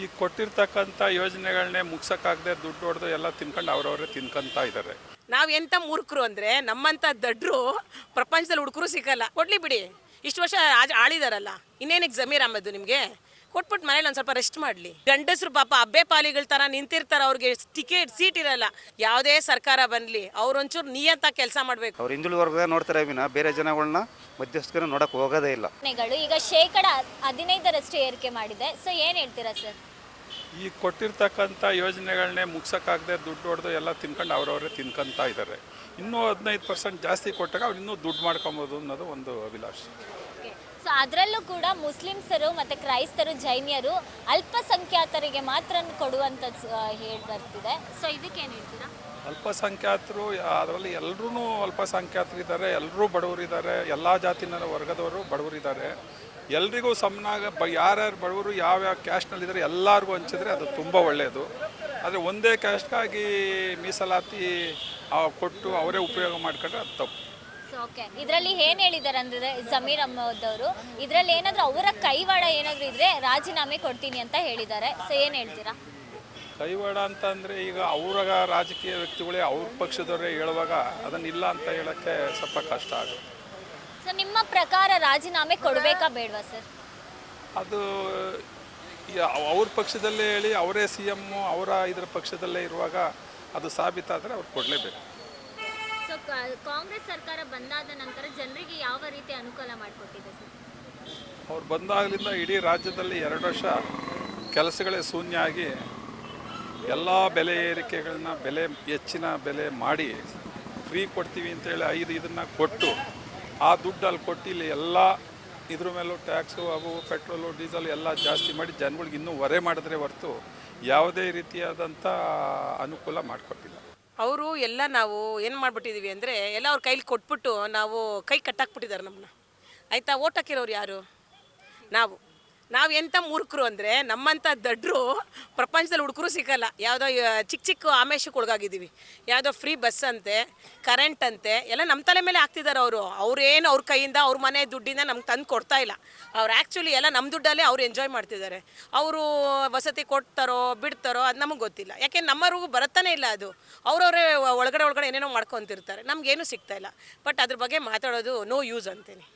ಈ ಕೊಟ್ಟಿರ್ತಕ್ಕಂಥ ಯೋಜನೆಗಳನ್ನೇ ಮುಗ್ಸೋಕ್ಕಾಗದೆ ದುಡ್ಡು ಹೊಡೆದು ಎಲ್ಲ ತಿನ್ಕೊಂಡು ಅವರವರೇ ತಿನ್ಕೊಂತ ಇದ್ದಾರೆ ನಾವು ಎಂತ ಮೂರ್ಖರು ಅಂದ್ರೆ ನಮ್ಮಂತ ದಡ್ರು ಪ್ರಪಂಚದಲ್ಲಿ ಹುಡುಕರು ಸಿಗಲ್ಲ. ಕೊಡ್ಲಿ ಬಿಡಿ. ಇಷ್ಟು ವರ್ಷ ಆಳಿದಾರಲ್ಲ. ಇನ್ನೇನಕ್ಕೆ ಜಮೀರ್ ಅಹಮದ್ ನಿಮ್ಗೆ? ಕೊಟ್ಬಿಟ್ಟು ಮನೇಲಿ ಒಂದು ಸ್ವಲ್ಪ ರೆಸ್ಟ್ ಮಾಡ್ಲಿ. ಗಂಡಸರು ಪಾಪ ಅಬ್ಬೆ ಪಾಲಿಗಳ ತರ ನಿಂತಿರ್ತಾರೆ ಅವ್ರಿಗೆ ಟಿಕೆಟ್ ಸೀಟ್ ಇರಲ್ಲ. ಯಾವುದೇ ಸರ್ಕಾರ ಬರಲಿ ಅವ್ರೊಂಚೂರು ನಿಯಂತ ಕೆಲಸ ಮಾಡ್ಬೇಕು. ಅವ್ರು ಹಿಂದುಳಿದ ವರ್ಗ ನೋಡ್ತಾರೆ ವಿನ ಬೇರೆ ಜನಗಳನ್ನ ಮಧ್ಯಸ್ಥರು ನೋಡಕ್ ಹೋಗೋದೇ ಇಲ್ಲ. ಈಗ ಶೇಕಡ ಹದಿನೈದರಷ್ಟು ಏರಿಕೆ ಮಾಡಿದೆ. ಸೊ ಏನು ಹೇಳ್ತೀರಾ ಸರ್ ಈ ಕೊಟ್ಟಿರ್ತಕ್ಕಂಥ ಯೋಜನೆಗಳನ್ನೇ ಮುಗ್ಸೋಕ್ಕಾಗದೆ ದುಡ್ಡು ಹೊಡೆದು ಎಲ್ಲ ತಿನ್ಕೊಂಡು ಅವರವರೇ ತಿನ್ಕೊಂತ ಇದ್ದಾರೆ ಇನ್ನೂ ಹದಿನೈದು ಪರ್ಸೆಂಟ್ ಜಾಸ್ತಿ ಕೊಟ್ಟಾಗ ಅವ್ರು ಇನ್ನೂ ದುಡ್ಡು ಮಾಡ್ಕೊಬೋದು ಅನ್ನೋದು ಒಂದು ಅಭಿಲಾಷೆ. ಸೊ ಅದರಲ್ಲೂ ಕೂಡ ಮುಸ್ಲಿಮ್ಸರು ಮತ್ತು ಕ್ರೈಸ್ತರು, ಜೈನಿಯರು ಅಲ್ಪಸಂಖ್ಯಾತರಿಗೆ ಮಾತ್ರ ಕೊಡುವಂಥ ಹೇಳಿ ಬರ್ತಿದೆ. ಸೊ ಏನು ಹೇಳ್ತೀರಾ? ಅಲ್ಪಸಂಖ್ಯಾತರು, ಅದರಲ್ಲಿ ಎಲ್ಲರೂ ಅಲ್ಪಸಂಖ್ಯಾತರಿದ್ದಾರೆ ಎಲ್ಲರೂ ಬಡವರಿದ್ದಾರೆ, ಎಲ್ಲ ಜಾತಿನ ವರ್ಗದವರು ಬಡವರಿದ್ದಾರೆ. ಎಲ್ರಿಗೂ ಸಮನಾಗ, ಬ, ಯಾರ್ಯಾರು ಬಡವರು, ಯಾವ್ಯಾವ ಕ್ಯಾಸ್ಟ್ನಲ್ಲಿದ್ದಾರೆ, ಎಲ್ಲರಿಗೂ ಹಂಚಿದ್ರೆ ಅದು ತುಂಬ ಒಳ್ಳೆಯದು ಆದರೆ ಒಂದೇ ಕ್ಯಾಸ್ಟ್ಗಾಗಿ ಮೀಸಲಾತಿ ಕೊಟ್ಟು ಅವರೇ ಉಪಯೋಗ ಮಾಡ್ಕೊಂಡ್ರೆ ಅದು ತಪ್ಪು. ಓಕೆ ಇದರಲ್ಲಿ ಏನು ಹೇಳಿದ್ದಾರೆ ಅಂದ್ರೆ ಜಮೀರ್ ಅಮ್ಮದವರು ಅವರು ಇದರಲ್ಲಿ ಏನಾದರೂ ಅವರ ಕೈವಾಡ ಏನಾದರೂ ಇದ್ರೆ ರಾಜೀನಾಮೆ ಕೊಡ್ತೀನಿ ಅಂತ ಹೇಳಿದ್ದಾರೆ ಸೊ ಏನು ಹೇಳ್ತೀರಾ? ಕೈವಾಡ ಅಂತ ಅಂದರೆ ಈಗ ಅವರ ರಾಜಕೀಯ ವ್ಯಕ್ತಿಗಳೇ ಅವ್ರ ಪಕ್ಷದವರೇ ಹೇಳುವಾಗ ಅದನ್ನ ಇಲ್ಲ ಅಂತ ಹೇಳಕ್ಕೆ ಸ್ವಲ್ಪ ಕಷ್ಟ ಆಗುತ್ತೆ. ಸೊ ನಿಮ್ಮ ಪ್ರಕಾರ ರಾಜೀನಾಮೆ ಕೊಡಬೇಕಾ ಬೇಡವಾ ಸರ್ ಅದು ಅವ್ರ ಪಕ್ಷದಲ್ಲೇ ಹೇಳಿ ಅವರೇ ಸಿ ಎಮ್ಮು ಅವರ ಇದರ ಪಕ್ಷದಲ್ಲೇ ಇರುವಾಗ ಅದು ಸಾಬೀತಾದರೆ ಅವ್ರು ಕೊಡಲೇಬೇಕು. ಸೊ ಕಾಂಗ್ರೆಸ್ ಸರ್ಕಾರ ಬಂದಾದ ನಂತರ ಜನರಿಗೆ ಯಾವ ರೀತಿ ಅನುಕೂಲ ಮಾಡಿಕೊಟ್ಟಿದೆ ಸರ್? ಅವ್ರು ಬಂದಾಗಲಿಂದ ಇಡೀ ರಾಜ್ಯದಲ್ಲಿ ಎರಡು ವರ್ಷ ಕೆಲಸಗಳೇ ಶೂನ್ಯ ಆಗಿ ಎಲ್ಲ ಬೆಲೆ ಏರಿಕೆಗಳನ್ನ ಬೆಲೆ ಹೆಚ್ಚಿನ ಬೆಲೆ ಮಾಡಿ ಫ್ರೀ ಕೊಡ್ತೀವಿ ಅಂತೇಳಿ ಐದು ಇದನ್ನು ಕೊಟ್ಟು ಆ ದುಡ್ಡು ಅಲ್ಲಿ ಕೊಟ್ಟು ಇಲ್ಲಿ ಎಲ್ಲ ಇದ್ರ ಮೇಲೂ ಟ್ಯಾಕ್ಸು ಅವು ಪೆಟ್ರೋಲು, ಡೀಸೆಲ್ ಎಲ್ಲ ಜಾಸ್ತಿ ಮಾಡಿ ಜನಗಳಿಗೆ ಇನ್ನೂ ಹೊರೆ ಮಾಡಿದ್ರೆ ಹೊರತು ಯಾವುದೇ ರೀತಿಯಾದಂಥ ಅನುಕೂಲ ಮಾಡಿಕೊಟ್ಟಿಲ್ಲ. ಅವರು ಎಲ್ಲ ನಾವು ಏನು ಮಾಡಿಬಿಟ್ಟಿದ್ದೀವಿ ಅಂದರೆ ಎಲ್ಲ ಅವ್ರ ಕೈಲಿ ಕೊಟ್ಬಿಟ್ಟು ನಾವು ಕೈ ಕಟ್ಟಾಕ್ಬಿಟ್ಟಿದ್ದಾರೆ ನಮ್ಮನ್ನ. ಆಯಿತಾ? ಓಟ್ ಹಾಕಿರೋರು ಯಾರು? ನಾವು. ನಾವು ಎಂಥ ಮೂರ್ಖರು ಅಂದರೆ ನಮ್ಮಂಥ ದಡ್ರು ಪ್ರಪಂಚದಲ್ಲಿ ಹುಡುಕರು ಸಿಗಲ್ಲ. ಯಾವುದೋ ಚಿಕ್ಕ ಚಿಕ್ಕ ಆಮೇಶಕ್ಕೆ ಒಳಗಾಗಿದ್ದೀವಿ. ಯಾವುದೋ ಫ್ರೀ ಬಸ್ ಅಂತೆ ಕರೆಂಟ್ ಅಂತೆ, ಎಲ್ಲ ನಮ್ಮ ತಲೆ ಮೇಲೆ ಹಾಕ್ತಿದ್ದಾರೆ ಅವರು. ಅವ್ರೇನು ಅವ್ರ ಕೈಯಿಂದ ಅವ್ರ ಮನೆ ದುಡ್ಡಿಂದ ನಮ್ಗೆ ತಂದು ಕೊಡ್ತಾ ಇಲ್ಲ. ಅವ್ರು ಆ್ಯಕ್ಚುಲಿ ಎಲ್ಲ ನಮ್ಮ ದುಡ್ಡಲ್ಲೇ ಅವ್ರು ಎಂಜಾಯ್ ಮಾಡ್ತಿದ್ದಾರೆ ಅವರು ವಸತಿ ಕೊಡ್ತಾರೋ, ಬಿಡ್ತಾರೋ ಅದು ನಮಗೆ ಗೊತ್ತಿಲ್ಲ. ಯಾಕೆ ನಮ್ಮವ್ರಿಗೂ ಬರುತ್ತಾನೆ ಇಲ್ಲ ಅದು. ಅವರವರೇ ಒಳಗಡೆ ಒಳಗಡೆ ಏನೇನೋ ಮಾಡ್ಕೊತಿರ್ತಾರೆ. ನಮಗೇನು ಸಿಗ್ತಾ ಇಲ್ಲ. ಬಟ್ ಅದ್ರ ಬಗ್ಗೆ ಮಾತಾಡೋದು ನೋ ಯೂಸ್ ಅಂತೀನಿ.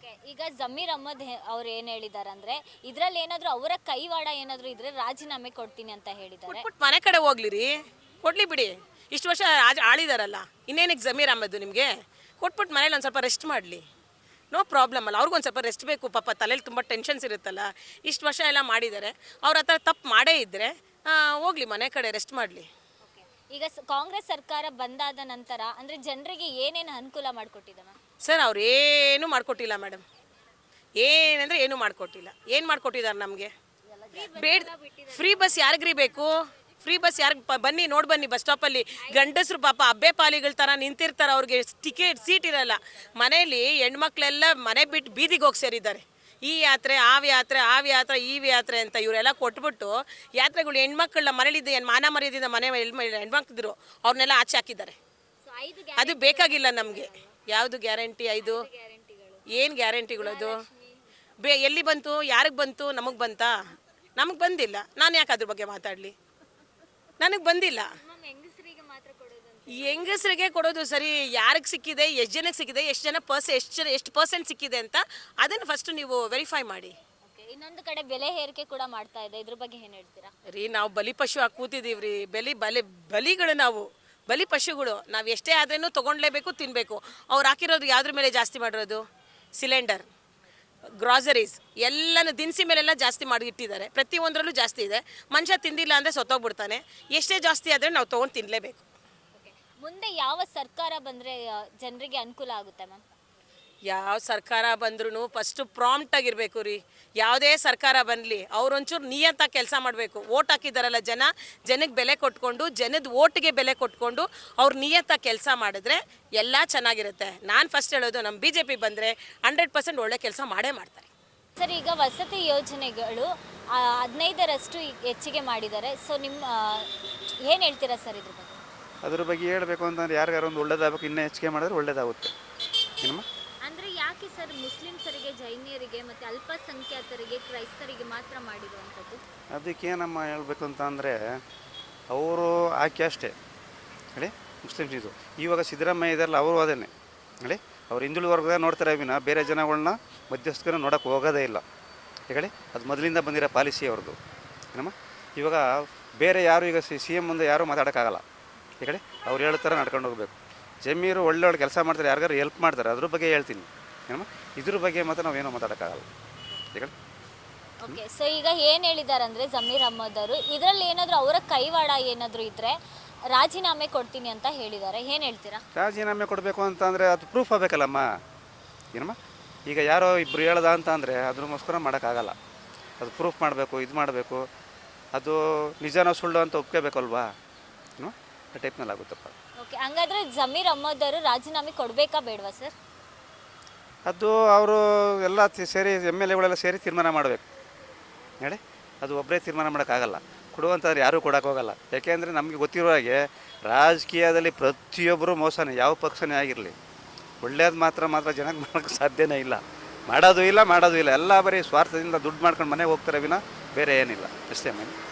ಓಕೆ, ಈಗ ಜಮೀರ್ ಅಹಮದ್ ಅವ್ರು ಏನ್ ಹೇಳಿದಾರೆ ಅಂದ್ರೆ ಇದರಲ್ಲಿ ಏನಾದರೂ ಅವರ ಕೈವಾಡ ಏನಾದ್ರೂ ಇದ್ರೆ ರಾಜೀನಾಮೆ ಕೊಡ್ತೀನಿ ಅಂತ ಹೇಳಿದ್ದಾರೆ. ಮನೆ ಕಡೆ ಹೋಗ್ಲಿರಿ. ಕೊಡ್ಲಿ ಬಿಡಿ. ಇಷ್ಟು ವರ್ಷ ರಾಜ ಆಳಿದಾರಲ್ಲ, ಇನ್ನೇನಕ್ಕೆ ಜಮೀರ್ ಅಹಮದ್ ನಿಮಗೆ? ಕೊಟ್ಬಿಟ್ಟು ಮನೇಲಿ ಒಂದು ಸ್ವಲ್ಪ ರೆಸ್ಟ್ ಮಾಡಲಿ. ನೋ ಪ್ರಾಬ್ಲಮ್ ಅಲ್ಲ, ಅವ್ರಿಗೊಂದು ಸ್ವಲ್ಪ ರೆಸ್ಟ್ ಬೇಕು, ಪಾಪ ತಲೆಯಲ್ಲಿ ತುಂಬ ಟೆನ್ಷನ್ಸ್ ಇರುತ್ತಲ್ಲ. ಇಷ್ಟು ವರ್ಷ ಎಲ್ಲ ಮಾಡಿದ್ದಾರೆ. ಅವ್ರ ಹತ್ರ ತಪ್ಪು ಮಾಡೇ ಇದ್ದರೆ ಹೋಗ್ಲಿ ಮನೆ ಕಡೆ ರೆಸ್ಟ್ ಮಾಡಲಿ. ಈಗ ಕಾಂಗ್ರೆಸ್ ಸರ್ಕಾರ ಬಂದಾದ ನಂತರ ಅಂದ್ರೆ ಜನರಿಗೆ ಏನೇನು ಅನುಕೂಲ ಮಾಡಿಕೊಟ್ಟಿದೆ ಸರ್, ಅವ್ರು ಏನು ಮಾಡಿಕೊಟ್ಟಿಲ್ಲ ಮೇಡಮ್. ಏನಂದ್ರೆ ಏನು ಮಾಡಿಕೊಟ್ಟಿಲ್ಲ. ಏನು ಮಾಡಿಕೊಟ್ಟಿದ್ದಾರೆ ನಮಗೆ? ಬೇಡ, ಫ್ರೀ ಬಸ್ ಯಾರಿಗ್ರಿ ಬೇಕು? ಫ್ರೀ ಬಸ್ ಯಾರಿಗೆ ಬನ್ನಿ, ನೋಡಿ ಬನ್ನಿ ಬಸ್ ಸ್ಟಾಪಲ್ಲಿ. ಗಂಡಸರು ಪಾಪ ಅಬ್ಬೆ ಪಾಲಿಗಳ ಥರ ನಿಂತಿರ್ತಾರೆ, ಅವ್ರಿಗೆ ಟಿಕೆಟ್ ಸೀಟ್ ಇರಲ್ಲ. ಮನೇಲಿ ಹೆಣ್ಮಕ್ಳೆಲ್ಲ ಮನೆ ಬಿಟ್ಟು ಬೀದಿಗೆ ಹೋಗಿ ಸೇರಿದ್ದಾರೆ. ಈ ಯಾತ್ರೆ ಆ ಯಾತ್ರೆ ಆ ಯಾತ್ರೆ ಈ ಯಾತ್ರೆ ಅಂತ ಇವರೆಲ್ಲ ಕೊಟ್ಬಿಟ್ಟು ಯಾತ್ರೆಗಳು ಹೆಣ್ಮಕ್ಳನ್ನ ಮನೇಲಿದ್ದ ಏನು ಮಾನ ಮರ್ಯಾದಿಂದ ಮನೆ ಹೆಣ್ಮಕ್ಳಿದ್ರು ಅವ್ರನ್ನೆಲ್ಲ ಆಚೆ ಹಾಕಿದ್ದಾರೆ. ಅದು ಬೇಕಾಗಿಲ್ಲ ನಮಗೆ. ಯಾವುದು ಗ್ಯಾರಂಟಿ ಐದು? ಏನು ಗ್ಯಾರಂಟಿಗಳು ಅದು? ಬೇ ಎಲ್ಲಿ ಬಂತು? ಯಾರಿಗೆ ಬಂತು? ನಮಗೆ ಬಂತಾ? ನಮಗೆ ಬಂದಿಲ್ಲ. ನಾನು ಯಾಕೆ ಅದ್ರ ಬಗ್ಗೆ ಮಾತಾಡಲಿ? ನನಗೆ ಬಂದಿಲ್ಲ ಮ್ಯಾಮ್ ಹೆಂಗಸರಿಗೆ ಮಾತ್ರ ಕೊಡೋದು ಹೆಂಗಸರಿಗೆ ಕೊಡೋದು ಸರಿ ಯಾರಿಗೆ ಸಿಕ್ಕಿದೆ ಎಷ್ಟು ಜನಕ್ಕೆ ಸಿಕ್ಕಿದೆ ಎಷ್ಟು ಜನ ಪರ್ಸ್ ಎಷ್ಟು ಜನ ಎಷ್ಟು ಪರ್ಸೆಂಟ್ ಸಿಕ್ಕಿದೆ ಅಂತ ಅದನ್ನು ಫಸ್ಟ್ ನೀವು ವೆರಿಫೈ ಮಾಡಿ. ಓಕೆ ಇನ್ನೊಂದು ಕಡೆ ಬೆಲೆ ಏರಿಕೆ ಕೂಡ ಮಾಡ್ತಾ ಇದೆ. ಇದ್ರ ಬಗ್ಗೆ ಏನು ಹೇಳ್ತೀರಾ? ರೀ ನಾವು ಬಲಿ ಪಶು ಹಾಕಿ ಕೂತಿದ್ದೀವಿ ರೀ ಬಲಿ ಬಲಿ ಬಲಿಗಳು ನಾವು. ಬಲಿ ಪಶುಗಳು. ನಾವು ಎಷ್ಟೇ ಆದ್ರೂ ತೊಗೊಂಡ್ಲೇಬೇಕು ತಿನ್ನಬೇಕು ಅವ್ರು ಹಾಕಿರೋದು ಯಾವ್ದ್ರ ಮೇಲೆ ಜಾಸ್ತಿ ಮಾಡಿರೋದು? ಸಿಲಿಂಡರ್ ಗ್ರಾಸರೀಸ್ ಎಲ್ಲನೂ ದಿನಸಿ ಮೇಲೆಲ್ಲ ಜಾಸ್ತಿ ಮಾಡಿ ಇಟ್ಟಿದ್ದಾರೆ. ಪ್ರತಿಯೊಂದರಲ್ಲೂ ಜಾಸ್ತಿ ಇದೆ. ಮನುಷ್ಯ ತಿಂದಿಲ್ಲ ಅಂದರೆ ಸೊತ್ತೋಗ್ಬಿಡ್ತಾನೆ. ಎಷ್ಟೇ ಜಾಸ್ತಿ ಆದರೆ ನಾವು ತೊಗೊಂಡು ತಿನ್ನಲೇಬೇಕು ಮುಂದೆ ಯಾವ ಸರ್ಕಾರ ಬಂದ್ರೆ ಜನರಿಗೆ ಅನುಕೂಲ ಆಗುತ್ತೆ ಮ್ಯಾಮ್? ಯಾವ ಸರ್ಕಾರ ಬಂದ್ರೂ ಫಸ್ಟು ಪ್ರಾಂಪ್ಟ್ ಆಗಿರಬೇಕು ರೀ. ಯಾವುದೇ ಸರ್ಕಾರ ಬರಲಿ ಅವ್ರೊಂಚೂರು ನಿಯಂತ ಕೆಲಸ ಮಾಡಬೇಕು. ಓಟ್ ಹಾಕಿದಾರಲ್ಲ ಜನ ಜನಕ್ಕೆ ಬೆಲೆ ಕೊಟ್ಕೊಂಡು ಜನದ ಓಟ್ಗೆ ಬೆಲೆ ಕೊಟ್ಕೊಂಡು ಅವ್ರು ನಿಯಂತ ಕೆಲಸ ಮಾಡಿದ್ರೆ ಎಲ್ಲ ಚೆನ್ನಾಗಿರುತ್ತೆ. ನಾನು ಫಸ್ಟ್ ಹೇಳೋದು ನಮ್ಮ ಬಿ ಜೆ ಪಿ ಬಂದರೆ ಹಂಡ್ರೆಡ್ ಪರ್ಸೆಂಟ್ ಒಳ್ಳೆ ಕೆಲಸ ಮಾಡೇ ಮಾಡ್ತಾರೆ. ಸರ್ ಈಗ ವಸತಿ ಯೋಜನೆಗಳು ಹದಿನೈದರಷ್ಟು ಹೆಚ್ಚಿಗೆ ಮಾಡಿದ್ದಾರೆ. ಸೊ ನಿಮ್ಮ ಏನು ಹೇಳ್ತೀರಾ ಸರ್ ಇದ್ರ ಬಗ್ಗೆ? ಅದ್ರ ಬಗ್ಗೆ ಹೇಳಬೇಕು ಅಂತಂದ್ರೆ ಯಾರಿಗಾರು ಒಂದು ಒಳ್ಳೇದಾಗಬೇಕು ಇನ್ನೂ ಹೆಚ್ಚಿಗೆ ಮಾಡಿದ್ರೆ ಒಳ್ಳೇದಾಗುತ್ತೆ. ಏನಮ್ಮ? ಅಂದ್ರೆ ಯಾಕೆ ಸರ್ ಮುಸ್ಲಿಮ್ಸರಿಗೆ ಜೈನಿಯರಿಗೆ ಮತ್ತೆ ಅಲ್ಪಸಂಖ್ಯಾತರಿಗೆ ಕ್ರೈಸ್ತರಿಗೆ ಮಾತ್ರ ಮಾಡಿರುವಂಥದ್ದು? ಅದಕ್ಕೇನಮ್ಮ ಹೇಳಬೇಕು ಅಂತ ಅಂದರೆ ಅವರು ಆಕೆ ಅಷ್ಟೇ. ಹೇಳಿ ಮುಸ್ಲಿಮ್ಸ್ ಇದು. ಇವಾಗ ಸಿದ್ದರಾಮಯ್ಯ ಇದಾರಲ್ಲ ಅವರು ಅದೇನೆ. ಹೇಳಿ ಅವ್ರು ಹಿಂದುಳಿದ ವರ್ಗದ ನೋಡ್ತಾರೆ ವಿನ ಬೇರೆ ಜನಗಳನ್ನ ಮಧ್ಯಸ್ಥನ ನೋಡೋಕೆ ಹೋಗೋದೇ ಇಲ್ಲ. ಹೇಳಿ ಅದು ಮೊದಲಿಂದ ಬಂದಿರೋ ಪಾಲಿಸಿ ಅವ್ರದ್ದು. ಏನಮ್ಮ? ಇವಾಗ ಬೇರೆ ಯಾರು ಈಗ ಸಿ ಸಿ ಎಂ ಮುಂದೆ ಯಾರೂ ಮಾತಾಡೋಕ್ಕಾಗಲ್ಲ. ಹೇಳಿ ಅವ್ರು ಹೇಳ್ತಾರೆ ನಡ್ಕೊಂಡು ಹೋಗಬೇಕು. ಜಮೀರು ಒಳ್ಳೊಳ್ಳೆ ಒಳ್ಳೆ ಕೆಲಸ ಮಾಡ್ತಾರೆ ಯಾರಿಗಾರು ಹೆಲ್ಪ್ ಮಾಡ್ತಾರೆ ಅದ್ರ ಬಗ್ಗೆ ಹೇಳ್ತೀನಿ. ಏನಮ್ಮ? ಇದ್ರ ಬಗ್ಗೆ ಮಾತ್ರ ನಾವೇನೋ ಮಾತಾಡೋಕ್ಕಾಗಲ್ಲ. ಹೇಳಿ ಓಕೆ ಸೊ ಈಗ ಏನು ಹೇಳಿದ್ದಾರೆ ಅಂದರೆ ಜಮೀರ್ ಅಹ್ಮದ್ ಅವರು ಇದರಲ್ಲಿ ಏನಾದರೂ ಅವರ ಕೈವಾಡ ಏನಾದರೂ ಇದ್ದರೆ ರಾಜೀನಾಮೆ ಕೊಡ್ತೀನಿ ಅಂತ ಹೇಳಿದ್ದಾರೆ ಏನು ಹೇಳ್ತೀರಾ? ರಾಜೀನಾಮೆ ಕೊಡಬೇಕು ಅಂತಂದರೆ ಅದು ಪ್ರೂಫ್ ಆಗಬೇಕಲ್ಲಮ್ಮ? ಏನಮ್ಮ? ಈಗ ಯಾರೋ ಇಬ್ಬರು ಹೇಳ್ದ ಅಂತ ಅಂದರೆ ಅದ್ರಗೋಸ್ಕರ ಮಾಡೋಕ್ಕಾಗಲ್ಲ. ಅದು ಪ್ರೂಫ್ ಮಾಡಬೇಕು ಇದು ಮಾಡಬೇಕು ಅದು ನಿಜನೋ ಸುಳ್ಳು ಅಂತ ಒಪ್ಕೋಬೇಕಲ್ವಾ? ಏನೋ ಆ ಟೈಪ್ನಲ್ಲಿ ಆಗುತ್ತಪ್ಪ ಓಕೆ ಹಂಗಾದ್ರೆ ಜಮೀರ್ ಅಹ್ಮದ್ ಅವರು ರಾಜೀನಾಮೆ ಕೊಡಬೇಕಾ ಬೇಡವಾ ಸರ್? ಅದು ಅವರು ಎಲ್ಲ ತಿ- ಸೇರಿ ಎಂ ಎಲ್ ಎಗಳೆಲ್ಲ ಸೇರಿ ತೀರ್ಮಾನ ಮಾಡಬೇಕು. ಹೇಳಿ? ಅದು ಒಬ್ಬರೇ ತೀರ್ಮಾನ ಮಾಡೋಕ್ಕಾಗಲ್ಲ. ಕೊಡುವಂಥವ್ರು ಯಾರೂ ಕೊಡೋಕ್ಕೋಗಲ್ಲ ಯಾಕೆಂದರೆ ನಮಗೆ ಗೊತ್ತಿರೋ ಹಾಗೆ ರಾಜಕೀಯದಲ್ಲಿ ಪ್ರತಿಯೊಬ್ಬರು ಮೋಸನೇ ಯಾವ ಪಕ್ಷನೇ ಆಗಿರಲಿ. ಒಳ್ಳೇದು ಮಾತ್ರ ಮಾತ್ರ ಜನಕ್ಕೆ ಮಾಡೋಕ್ಕೆ ಸಾಧ್ಯನೇ ಇಲ್ಲ. ಮಾಡೋದು ಇಲ್ಲ ಮಾಡೋದು ಇಲ್ಲ. ಎಲ್ಲ ಬರೀ ಸ್ವಾರ್ಥದಿಂದ ದುಡ್ಡು ಮಾಡ್ಕೊಂಡು ಮನೆಗೆ ಹೋಗ್ತಾರೆ ವಿನ ಬೇರೆ ಏನಿಲ್ಲ. ಅಷ್ಟೇ ಮೇಡಮ್.